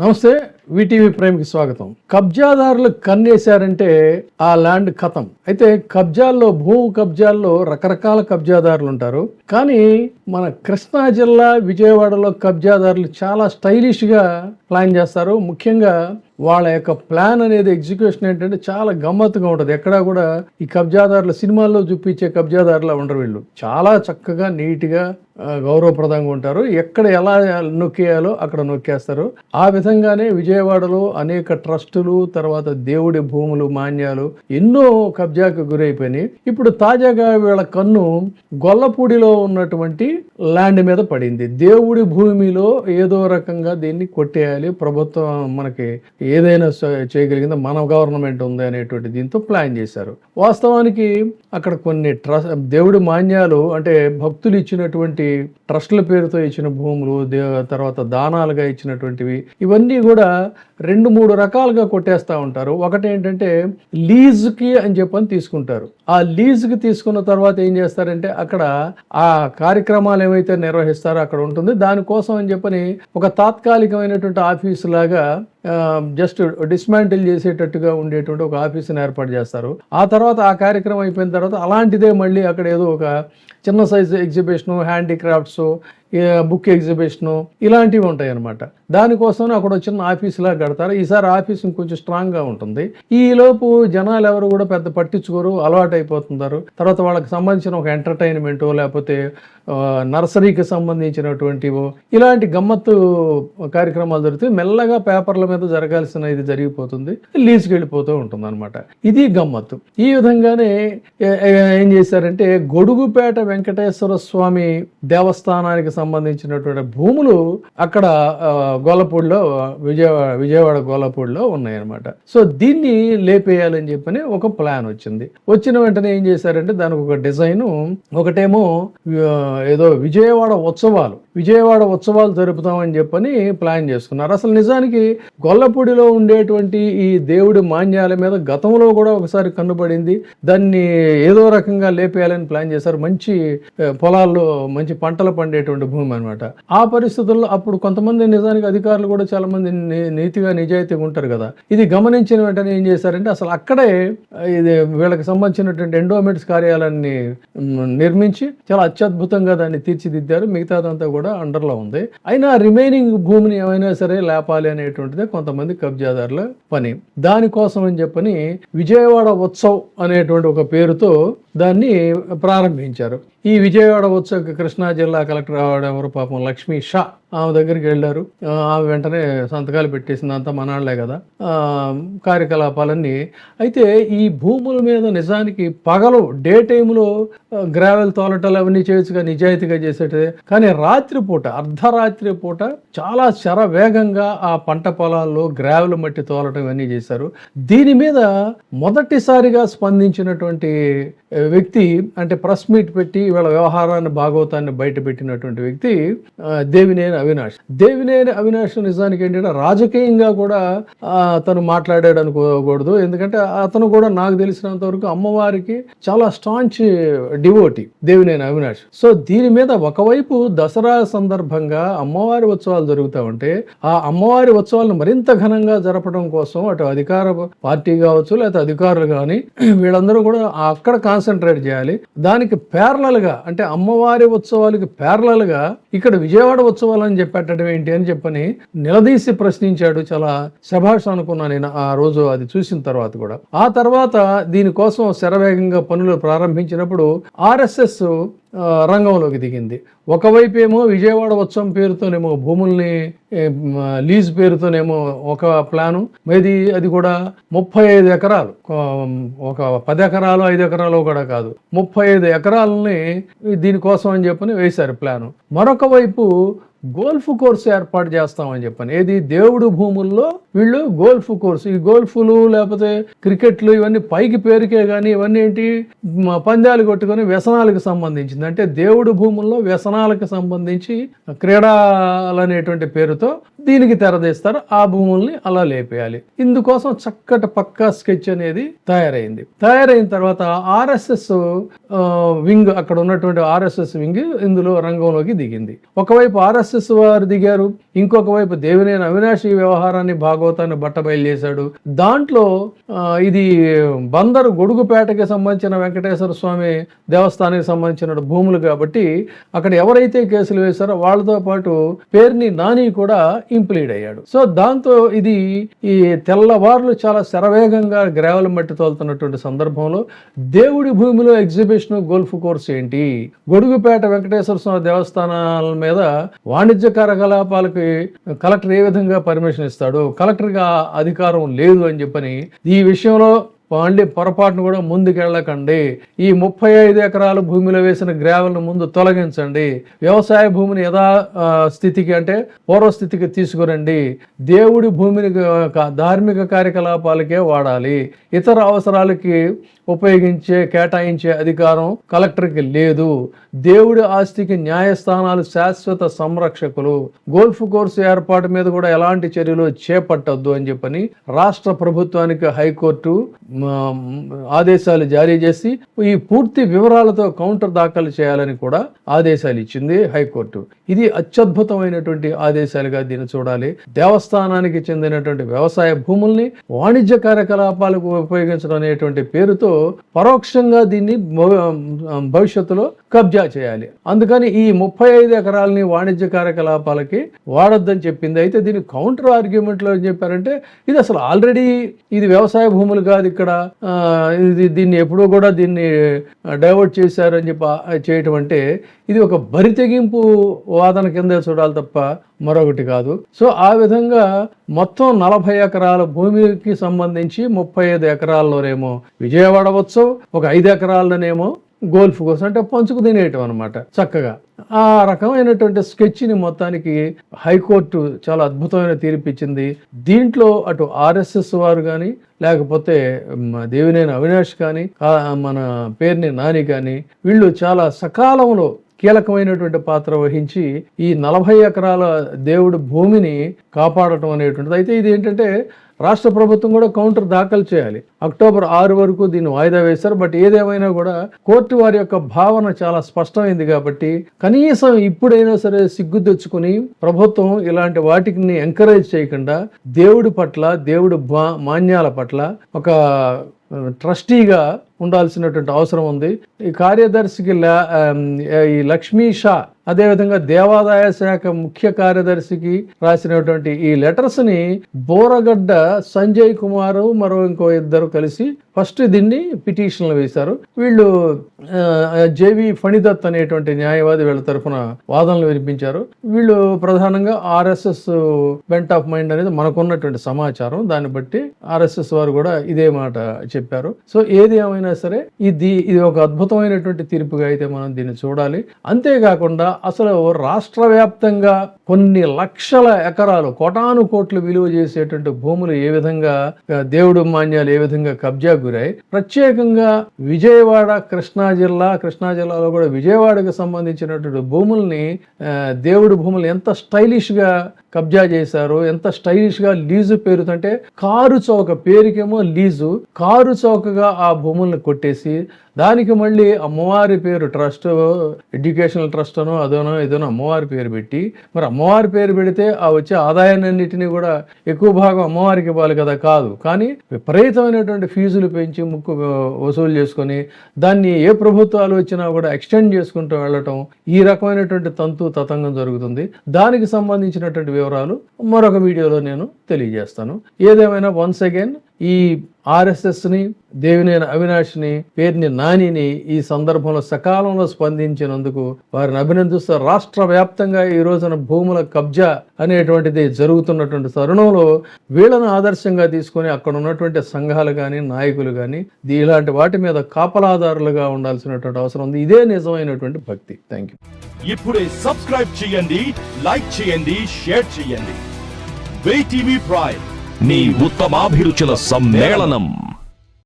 నమస్తే విటీవీ ప్రేమికి స్వాగతం. కబ్జాదారులు కన్నేశారంటే ఆ ల్యాండ్ కథం అయితే కబ్జాల్లో భూ కబ్జాల్లో రకరకాల కబ్జాదారులు ఉంటారు. కానీ మన కృష్ణా జిల్లా విజయవాడలో కబ్జాదారులు చాలా స్టైలిష్గా ప్లాన్ చేస్తారు. ముఖ్యంగా వాళ్ళ యొక్క ప్లాన్ అనేది ఎగ్జిక్యూషన్ ఏంటంటే చాలా గమ్మత్తుగా ఉంటుంది. ఎక్కడా కూడా ఈ కబ్జాదారుల సినిమాల్లో చూపించే కబ్జాదారులా ఉండరు వీళ్ళు. చాలా చక్కగా నీట్గా గౌరవప్రదంగా ఉంటారు. ఎక్కడ ఎలా నొక్కేయాలో అక్కడ నొక్కేస్తారు. ఆ విధంగానే విజయవాడలో అనేక ట్రస్టులు తర్వాత దేవుడి భూములు మాన్యాలు ఎన్నో కబ్జాకు గురైపోయినాయి. ఇప్పుడు తాజాగా వీళ్ళ కన్ను గొల్లపూడిలో ఉన్నటువంటి ల్యాండ్ మీద పడింది. దేవుడి భూమిలో ఏదో రకంగా దీన్ని కొట్టేయాలి. ప్రభుత్వం మనకి ఏదైనా చేయగలిగిందో? మన గవర్నమెంట్ ఉంది అనేటువంటి దీంతో ప్లాన్ చేశారు. వాస్తవానికి అక్కడ కొన్ని ట్రస్ దేవుడి మాన్యాలు అంటే భక్తులు ఇచ్చినటువంటి ట్రస్టుల పేరుతో ఇచ్చిన భూములు దే తర్వాత దానాలుగా ఇచ్చినటువంటివి ఇవన్నీ కూడా రెండు మూడు రకాలుగా కొట్టేస్తూ ఉంటారు. ఒకటి ఏంటంటే లీజుకి అని చెప్పని తీసుకుంటారు. ఆ లీజుకి తీసుకున్న తర్వాత ఏం చేస్తారంటే అక్కడ ఆ కార్యక్రమాలు ఏమైతే నిర్వహిస్తారో అక్కడ ఉంటుంది. దానికోసం అని చెప్పని ఒక తాత్కాలికమైనటువంటి ఆఫీసు లాగా జస్ట్ డిస్మాంటిల్ చేసేటట్టుగా ఉండేటువంటి ఒక ఆఫీసుని ఏర్పాటు చేస్తారు. ఆ తర్వాత ఆ కార్యక్రమం అయిపోయిన తర్వాత అలాంటిదే మళ్ళీ అక్కడ ఏదో ఒక చిన్న size exhibition handicrafts book exhibition ఇలాంటివి ఉంటాయి అన్నమాట దానికోసం అక్కడ వచ్చిన ఆఫీసులా కడతారు. ఈసారి ఆఫీస్ ఇంకొంచెం స్ట్రాంగ్గా ఉంటుంది. ఈ లోపు జనాలు ఎవరు కూడా పెద్ద పట్టించుకోరు అలవాటు అయిపోతున్నారు తర్వాత వాళ్ళకి సంబంధించిన ఒక ఎంటర్టైన్మెంట్ లేకపోతే నర్సరీకి సంబంధించినటువంటివో ఇలాంటి గమ్మత్తు కార్యక్రమాలు జరుగుతాయి. మెల్లగా పేపర్ల మీద జరగాల్సిన ఇది జరిగిపోతుంది. లీజుకి వెళ్ళిపోతూ ఉంటుంది అనమాట ఇది గమ్మత్తు. ఈ విధంగానే ఏం చేశారంటే గొడుగుపేట వెంకటేశ్వర స్వామి దేవస్థానానికి సంబంధించినటువంటి భూములు అక్కడ గోలపూడిలో విజయవాడ విజయవాడ గోలపూడిలో ఉన్నాయన్నమాట. సో దీన్ని లేపేయాలని చెప్పని ఒక ప్లాన్ వచ్చింది. వచ్చిన వెంటనే ఏం చేశారంటే దానికి ఒక డిజైన్ ఒకటేమో ఏదో విజయవాడ ఉత్సవాలు విజయవాడ ఉత్సవాలు జరుపుతామని చెప్పని ప్లాన్ చేసుకున్నారు. అసలు నిజానికి గొల్లపూడిలో ఉండేటువంటి ఈ దేవుడి మాన్యాల మీద గతంలో కూడా ఒకసారి కన్నుపడింది. దాన్ని ఏదో రకంగా లేపేయాలని ప్లాన్ చేశారు. మంచి పొలాల్లో మంచి పంటలు పండేటువంటి భూమి అనమాట ఆ పరిస్థితుల్లో అప్పుడు కొంతమంది నిజానికి అధికారులు కూడా చాలా మంది నీతిగా నిజాయితీగా ఉంటారు కదా. ఇది గమనించిన వెంటనే ఏం చేశారంటే అసలు అక్కడే ఇది వీళ్ళకి సంబంధించినటువంటి ఎండోమెంట్స్ కార్యాలయాన్ని నిర్మించి చాలా అత్యద్భుతంగా దాన్ని తీర్చిదిద్దారు. మిగతాదంతా కూడా అండర్లో ఉంది. అయినా రిమైనింగ్ భూమిని ఏమైనా సరే లేపాలి అనేటువంటిదే కొంతమంది కబ్జాదారుల పని. దానికోసం అని చెప్పని విజయవాడ ఉత్సవ్ అనేటువంటి ఒక పేరుతో దాన్ని ప్రారంభించారు. ఈ విజయవాడ వచ్చాక కృష్ణా జిల్లా కలెక్టర్ ఆవిడ ఎవరు పాపం లక్ష్మీ షా. ఆమె దగ్గరికి వెళ్ళారు. ఆమె వెంటనే సంతకాలు పెట్టేసింది. అంతా మనాళ్ళే కదా. కార్యకలాపాలన్నీ. అయితే ఈ భూముల మీద నిజానికి పగలు డే టైంలో గ్రావెల్ తోలటలు అవన్నీ చేయొచ్చుగా నిజాయితీగా చేసేటే కానీ రాత్రిపూట అర్ధరాత్రి పూట చాలా శర వేగంగా ఆ పంట పొలాల్లో గ్రావెల్ మట్టి తోలటం ఇవన్నీ చేశారు. దీని మీద మొదటిసారిగా స్పందించినటువంటి వ్యక్తి అంటే ప్రెస్ మీట్ పెట్టి వీళ్ళ వ్యవహారాన్ని భాగవతాన్ని బయట పెట్టినటువంటి వ్యక్తి దేవినేన దేవినేని అవినాష్. దేవినేని అవినాష్ నిజానికి ఏంటంటే రాజకీయంగా కూడా తను మాట్లాడాడు అనుకోకూడదు. ఎందుకంటే అతను కూడా నాకు తెలిసినంత వరకు అమ్మవారికి చాలా staunch devotee Devineni Avinash. So దీని మీద ఒకవైపు దసరా సందర్భంగా అమ్మవారి ఉత్సవాలు జరుగుతూ ఉంటే ఆ అమ్మవారి ఉత్సవాలను మరింత ఘనంగా జరపడం కోసం అటు అధికార పార్టీ కావచ్చు లేకపోతే అధికారులు కానీ వీళ్ళందరూ కూడా అక్కడ కాన్సన్ట్రేట్ చేయాలి. దానికి parallel గా అంటే అమ్మవారి ఉత్సవాలకి parallel గా ఇక్కడ విజయవాడ ఉత్సవాలు అని చెప్పేటం ఏంటి అని చెప్పని నిలదీసి ప్రశ్నించాడు చాలా శభాష్ అనుకున్నాను నేను ఆ రోజు అది చూసిన తర్వాత కూడా. ఆ తర్వాత దీనికోసం శరవేగంగా పనులు ప్రారంభించినప్పుడు ఆర్ఎస్ఎస్ రంగంలోకి దిగింది. ఒకవైపు ఏమో విజయవాడ ఉత్సవం పేరుతోనేమో భూముల్ని లీజ్ పేరుతోనేమో ఒక ప్లాను ఇది అది కూడా ముప్పై ఐదు ఎకరాలు ఒక పది ఎకరాలు ఐదు ఎకరాలు కూడా కాదు. ముప్పై ఐదు ఎకరాలని దీనికోసం అని చెప్పని వేశారు ప్లాను. మరొక వైపు గోల్ఫ్ కోర్సు ఏర్పాటు చేస్తామని చెప్పాను. ఏది? దేవుడు భూముల్లో వీళ్ళు గోల్ఫ్ కోర్సు. ఈ గోల్ఫ్లు లేకపోతే క్రికెట్లు ఇవన్నీ పైకి పేరుకే కానీ ఇవన్నీ ఏంటి? పందాలు కొట్టుకొని వ్యసనాలకు సంబంధించింది. అంటే దేవుడు భూముల్లో వ్యసనాలకు సంబంధించి క్రీడలు అనేటువంటి పేరుతో దీనికి తెరదీస్తారు ఆ భూముల్ని అలా లేపేయాలి. ఇందుకోసం చక్కటి పక్కా స్కెచ్ అనేది తయారైంది. తయారైన తర్వాత ఆర్ఎస్ఎస్ వింగ్ అక్కడ ఉన్నటువంటి ఆర్ఎస్ఎస్ వింగ్ ఇందులో రంగంలోకి దిగింది. ఒకవైపు ఆర్ఎస్ఎస్ వారు దిగారు. ఇంకొక వైపు దేవినేని అవినాష్ వ్యవహారాన్ని భాగవతాన్ని బట్టబయలు చేశాడు. దాంట్లో ఇది బందరు గొడుగుపేటకి సంబంధించిన వెంకటేశ్వర స్వామి దేవస్థానానికి సంబంధించిన భూములు కాబట్టి అక్కడ ఎవరైతే కేసులు వేశారో వాళ్ళతో పాటు పేరుని నాని కూడా ఇంప్లీడ్ అయ్యాడు. సో దాంతో ఇది ఈ తెల్లవార్లు చాలా శరవేగంగా గ్రావెల్ మట్టి తోలుతున్నటువంటి సందర్భంలో దేవుడి భూమిలో ఎగ్జిబిషన్ గోల్ఫ్ కోర్స్ ఏంటి? గొడుగుపేట వెంకటేశ్వర స్వామి దేవస్థానాల మీద వాణిజ్య కార్యకలాపాలకి కలెక్టర్ ఏ విధంగా పర్మిషన్ ఇస్తాడు? కలెక్టర్గా అధికారం లేదు అని చెప్పని ఈ విషయంలో మళ్ళీ పొరపాటును కూడా ముందుకెళ్ళకండి. ఈ ముప్పై ఐదు ఎకరాల భూమిలో వేసిన గ్రావెల్ను ముందు తొలగించండి. వ్యవసాయ భూమిని యథా స్థితికి అంటే పూర్వస్థితికి తీసుకురండి. దేవుడి భూమిని ధార్మిక కార్యకలాపాలకే వాడాలి. ఇతర అవసరాలకి ఉపయోగించే కేటాయించే అధికారం కలెక్టర్కి లేదు. దేవుడి ఆస్తికి న్యాయస్థానాలు శాశ్వత సంరక్షకులు. గోల్ఫ్ కోర్సు ఏర్పాటు మీద కూడా ఎలాంటి చర్యలు చేపట్టద్దు అని చెప్పని రాష్ట్ర ప్రభుత్వానికి హైకోర్టు ఆదేశాలు జారీ చేసి ఈ పూర్తి వివరాలతో కౌంటర్ దాఖలు చేయాలని కూడా ఆదేశాలు ఇచ్చింది హైకోర్టు. ఇది అత్యద్భుతమైనటువంటి ఆదేశాలుగా దీన్ని చూడాలి. దేవస్థానానికి చెందినటువంటి వ్యవసాయ భూముల్ని వాణిజ్య కార్యకలాపాలకు ఉపయోగించడం అనేటువంటి పేరుతో పరోక్షంగా దీన్ని భవిష్యత్తులో కబ్జా చేయాలి. అందుకని ఈ ముప్పై ఐదు ఎకరాలని వాణిజ్య కార్యకలాపాలకి వాడొద్దని చెప్పింది. అయితే దీని కౌంటర్ ఆర్గ్యుమెంట్లో ఏం చెప్పారంటే ఇది అసలు ఆల్రెడీ ఇది వ్యవసాయ భూములు కాదు ఇక్కడ కూడా ఇది దీన్ని ఎప్పుడో కూడా దీన్ని డైవర్ట్ చేశారని చెప్పి చేయటం అంటే ఇది ఒక బరి తెగింపు వాదన కింద చూడాలి తప్ప మరొకటి కాదు. సో ఆ విధంగా మొత్తం నలభై ఎకరాల భూమికి సంబంధించి ముప్పై ఐదు ఎకరాల్లోనేమో విజయవాడ ఉత్సవ్ ఒక ఐదు ఎకరాలనేమో గోల్ఫ్ కోసం అంటే పంచుకు తినేయటం అనమాట చక్కగా. ఆ రకమైనటువంటి స్కెచ్ని మొత్తానికి హైకోర్టు చాలా అద్భుతమైన తీర్పిచ్చింది. దీంట్లో అటు ఆర్ఎస్ఎస్ వారు కానీ లేకపోతే దేవినేని అవినాష్ కానీ మన పేరుని నాని కానీ వీళ్ళు చాలా సకాలంలో కీలకమైనటువంటి పాత్ర వహించి ఈ నలభై ఎకరాల దేవుడి భూమిని కాపాడటం అనేటువంటిది. అయితే ఇది ఏంటంటే రాష్ట్ర ప్రభుత్వం కూడా కౌంటర్ దాఖలు చేయాలి. అక్టోబర్ ఆరు వరకు దీన్ని వాయిదా వేశారు. బట్ ఏదేమైనా కూడా కోర్టు వారి యొక్క భావన చాలా స్పష్టమైంది కాబట్టి కనీసం ఇప్పుడైనా సరే సిగ్గు తెచ్చుకుని ప్రభుత్వం ఇలాంటి వాటిని ఎంకరేజ్ చేయకుండా దేవుడి పట్ల దేవుడి మాన్యాల పట్ల ఒక ట్రస్టీగా ఉండాల్సినటువంటి అవసరం ఉంది. ఈ కార్యదర్శికి ఈ లక్ష్మీ షా అదేవిధంగా దేవాదాయ శాఖ ముఖ్య కార్యదర్శికి రాసినటువంటి ఈ లెటర్స్ని బోరగడ్డ సంజయ్ కుమార్ మరో ఇంకో ఇద్దరు కలిసి ఫస్ట్ దీన్ని పిటిషన్లు వేశారు. వీళ్ళు జేవి ఫణిదత్ అనేటువంటి న్యాయవాది వీళ్ళ తరఫున వాదనలు వినిపించారు. వీళ్ళు ప్రధానంగా ఆర్ఎస్ఎస్ బెంట్ ఆఫ్ మైండ్ అనేది మనకున్నటువంటి సమాచారం. దాన్ని బట్టి ఆర్ఎస్ఎస్ వారు కూడా ఇదే మాట చెప్పారు. సో ఏది ఏమైనా సరే ఇది ఇది ఒక అద్భుతమైనటువంటి తీర్పుగా అయితే మనం దీన్ని చూడాలి. అంతేకాకుండా అసలు రాష్ట్ర వ్యాప్తంగా కొన్ని లక్షల ఎకరాలు కోటాను కోట్లు విలువ చేసేటువంటి భూములు ఏ విధంగా దేవుడు మాన్యాలు ఏ విధంగా కబ్జా గురాయి ప్రత్యేకంగా విజయవాడ కృష్ణా జిల్లా కృష్ణా జిల్లాలో కూడా విజయవాడకు సంబంధించినటువంటి భూముల్ని దేవుడు దేవుడి భూములు ఎంత స్టైలిష్గా కబ్జా చేశారు ఎంత స్టైలిష్గా లీజు పేరుతంటే కారు చౌక పేరుకేమో లీజు కారు చౌకగా ఆ భూములను కొట్టేసి దానికి మళ్ళీ అమ్మవారి పేరు ట్రస్ట్ ఎడ్యుకేషనల్ ట్రస్ట్ అనో అదోనో ఏదోనో అమ్మవారి పేరు పెట్టి మరి అమ్మవారి పేరు పెడితే ఆ వచ్చే ఆదాయాన్నింటినీ కూడా ఎక్కువ భాగం అమ్మవారికి ఇవ్వాలి కదా కాదు. కానీ విపరీతమైనటువంటి ఫీజులు పెంచి ముక్కు వసూలు చేసుకొని దాన్ని ఏ ప్రభుత్వాలు వచ్చినా కూడా ఎక్స్టెండ్ చేసుకుంటూ వెళ్ళటం ఈ రకమైనటువంటి తంతు తతంగం జరుగుతుంది. దానికి సంబంధించినటువంటి వివరాలు మరొక వీడియోలో నేను తెలియజేస్తాను. ఏదేమైనా వన్స్ అగైన్ ఈ ఆర్ఎస్ఎస్ని దేవినేని అవినాష్ని పేరుని నానిని ఈ సందర్భంలో సకాలంలో స్పందించినందుకు వారిని అభినందిస్తూ రాష్ట్ర వ్యాప్తంగా ఈ రోజున భూముల కబ్జా అనేటువంటిది జరుగుతున్నటువంటి తరుణంలో వీళ్ళను ఆదర్శంగా తీసుకొని అక్కడ ఉన్నటువంటి సంఘాలు కానీ నాయకులు కానీ ఇలాంటి వాటి మీద కాపలాదారులుగా ఉండాల్సినటువంటి అవసరం ఉంది. ఇదే నిజమైనటువంటి భక్తి. థ్యాంక్ యూ ఇప్పుడే సబ్స్క్రైబ్ చేయండి లైక్ చేయండి షేర్ చేయండి. వే టీవీ ప్రైమ్ మీ ఉత్తమాభిరుచుల సమ్మేళనం.